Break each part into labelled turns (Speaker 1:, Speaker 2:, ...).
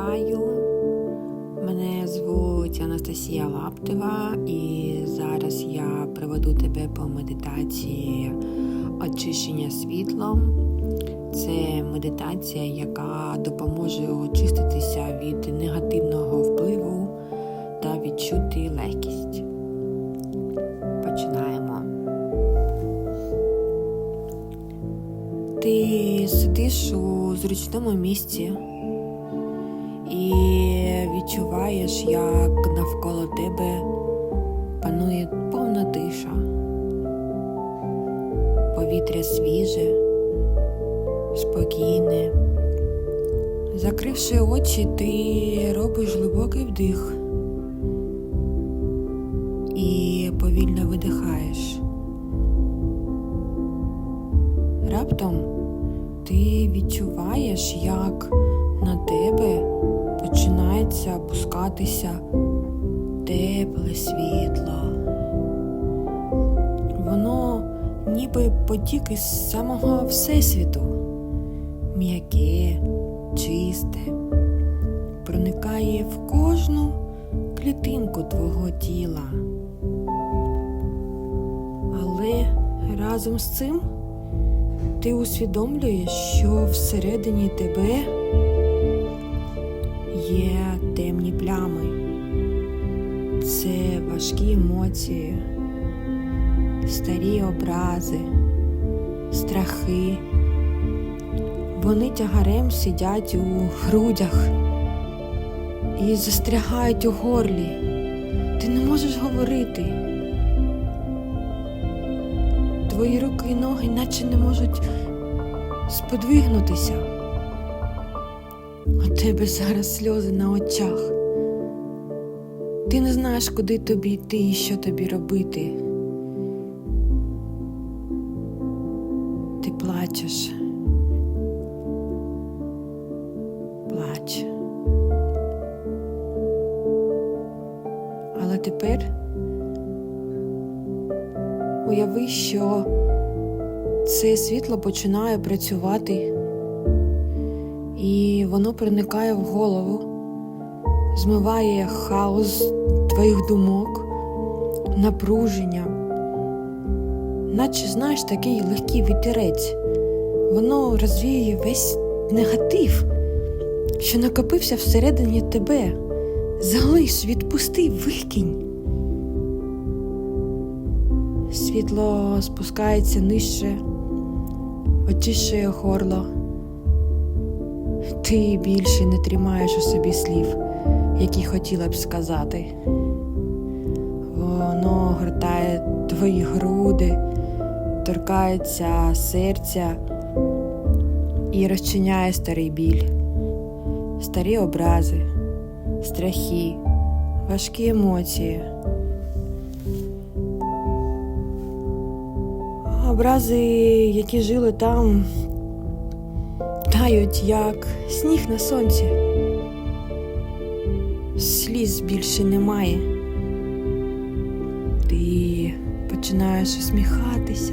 Speaker 1: Вітаю! Мене звуть Анастасія Лаптева, і зараз я приведу тебе по медитації очищення світлом. Це медитація, яка допоможе очиститися від негативного впливу та відчути легкість. Починаємо. Ти сидиш у зручному місці відчуваєш, як навколо тебе панує повна тиша, повітря свіже, спокійне. Закривши очі, ти робиш глибокий вдих і повільно видихаєш. Раптом ти відчуваєш, як на тебе починається опускатися тепле світло. Воно ніби потік із самого Всесвіту, м'яке, чисте, проникає в кожну клітинку твого тіла. Але разом з цим ти усвідомлюєш, що всередині тебе є темні плями. Це важкі емоції, старі образи, страхи. Вони тягарем сидять у грудях і застрягають у горлі. Ти не можеш говорити. Твої руки і ноги наче не можуть сподвигнутися. У тебе зараз сльози на очах. Ти не знаєш, куди тобі йти і що тобі робити. Ти плачеш. Плач. Але тепер уяви, що це світло починає працювати, і воно проникає в голову, змиває хаос твоїх думок, напруження, наче знаєш такий легкий вітерець. Воно розвіює весь негатив, що накопився всередині тебе. Залиш, відпусти, викинь. Світло спускається нижче, очищує горло. Ти більше не тримаєш у собі слів, які хотіла б сказати. Воно гортає твої груди, торкається серця і розчиняє старий біль, старі образи, страхи, важкі емоції. Образи, які жили там, тають, як сніг на сонці. Сліз більше немає. Ти починаєш усміхатися.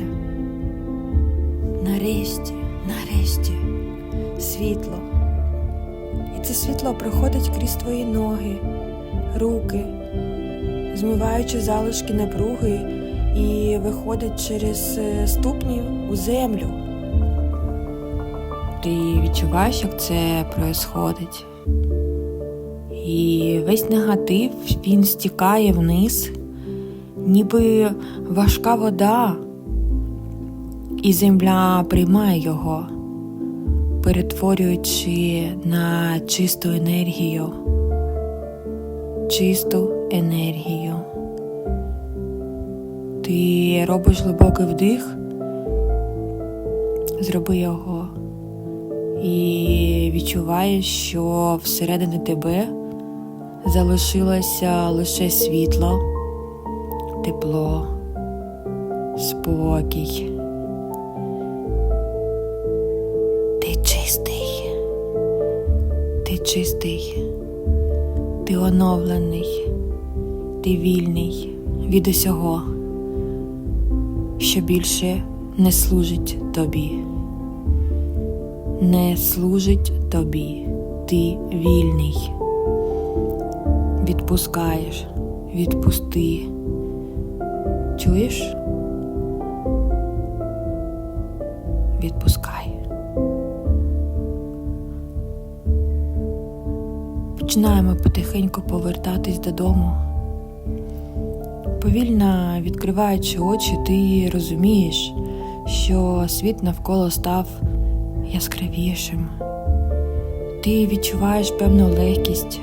Speaker 1: Нарешті, нарешті, світло. І це світло проходить крізь твої ноги, руки, змиваючи залишки напруги і виходить через е, ступні у землю. Ти відчуваєш, як це происходить. І весь негатив він стікає вниз, ніби важка вода, і земля приймає його, перетворюючи на чисту енергію, чисту енергію. Ти робиш глибокий вдих, зроби його і відчуваєш, що всередині тебе залишилося лише світло, тепло, спокій. Ти чистий, ти чистий, ти оновлений, ти вільний від усього що більше не служить тобі, не служить тобі. ти вільний. Відпускаєш, відпусти. Чуєш? Відпускай. Починаємо потихеньку повертатись додому. Повільно відкриваючи очі, ти розумієш, що світ навколо став яскравішим. Ти відчуваєш певну легкість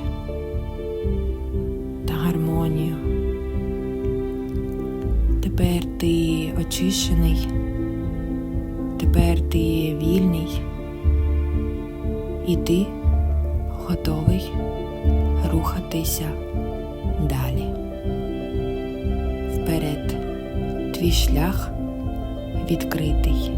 Speaker 1: та гармонію. Тепер ти очищений, тепер ти вільний, і ти готовий рухатися далі. Вперед, твій шлях відкритий.